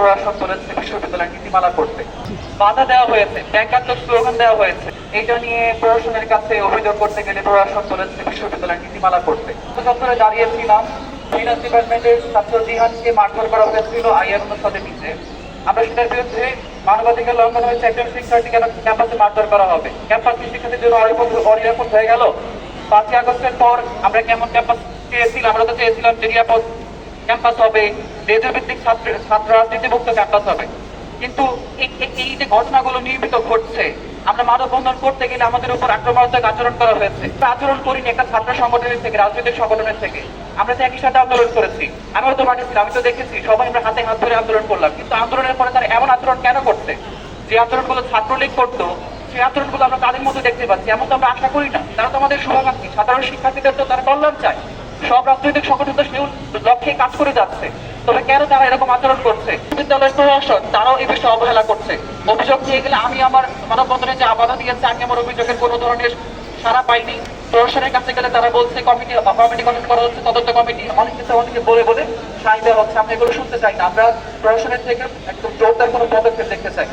প্রশাসন বলেছে বিশ্ববিদ্যালয় নীতিমালা করতে। বাধা দেওয়া হয়েছে ব্যাংকাত্মক স্লোগান দেওয়া হয়েছে। এটা নিয়ে প্রশাসনের কাছে অভিযোগ করতে গেলে প্রশাসন বলেছে বিশ্ববিদ্যালয় নীতিমালা করতে। চত্বরে দাঁড়িয়েছিলাম ফিনান্স ডিপার্টমেন্টের ছাত্র জিহানকে মারধর করা হয়েছিল আইএম অনুষদের নিচে আমরা সেটার বিরুদ্ধে মানবাধিকার লঙ্ঘন হয়েছে একজন শিক্ষার্থী কেন ক্যাম্পাসে মারধর করা হবে। ক্যাম্পাসে শিক্ষার্থীর জন্য অনিরাপদ হয়ে গেল। পাঁচই আগস্টের পর আমরা কেমন ক্যাম্পাস চেয়েছিলাম আমরা তো চেয়েছিলাম নিরাপদ ক্যাম্পাস হবে মেধাভিত্তিক ছাত্র ছাত্র রাজনীতিমুক্ত ক্যাম্পাস হবে। কিন্তু এই- যে ঘটনাগুলো নিয়মিত ঘটছে, আমরা মানববন্ধন করতে গেলে আমাদের উপর আক্রমণাত্মক আচরণ করা হয়েছে। আচরণ করিনি একটা ছাত্র সংগঠনের থেকে, রাজনৈতিক সংগঠনের থেকে। আমরা তো একই সাথে আন্দোলন করেছি। আমিও তো মাঠে আমি তো দেখেছি, সবাই আমরা হাতে হাত ধরে আন্দোলন করলাম। কিন্তু আন্দোলনের পরে তারা এমন আচরণ কেন করছে? যে আচরণগুলো ছাত্রলীগ করতো, সেই আচরণগুলো আমরা তাদের মধ্যে দেখতে পাচ্ছি। এমন তো আমরা আশা করি না। তারা তো আমাদের শুভাকাঙ্ক্ষী। সাধারণ শিক্ষার্থীদের তো তারা কল্যাণ চায়। সব রাজনৈতিক সংগঠন তো সেই লক্ষ্যে কাজ করে যাচ্ছে। তবে কেন তারা এরকম আচরণ করছে? বিদ্যালয়ের প্রশাসন তারাও এই বিষয়ে অবহেলা করছে। অভিযোগ দিয়ে গেলে আমি আমার মানববন্ধনে যে আবাদা দিয়েছে, আমি আমার অভিযোগের কোনো ধরনের সারা পাইনি। প্রশাসনের কাছে গেলে তারা বলছে, কমিটি কমিটি গঠন করা হচ্ছে, তদন্ত কমিটি। অনেক কিছু অনেকে বলে বলে সাই দেওয়া হচ্ছে। আমরা এগুলো শুনতে চাই না। আমরা প্রশাসনের থেকে একদম জোরদার কোনো পদক্ষেপ দেখতে চাই।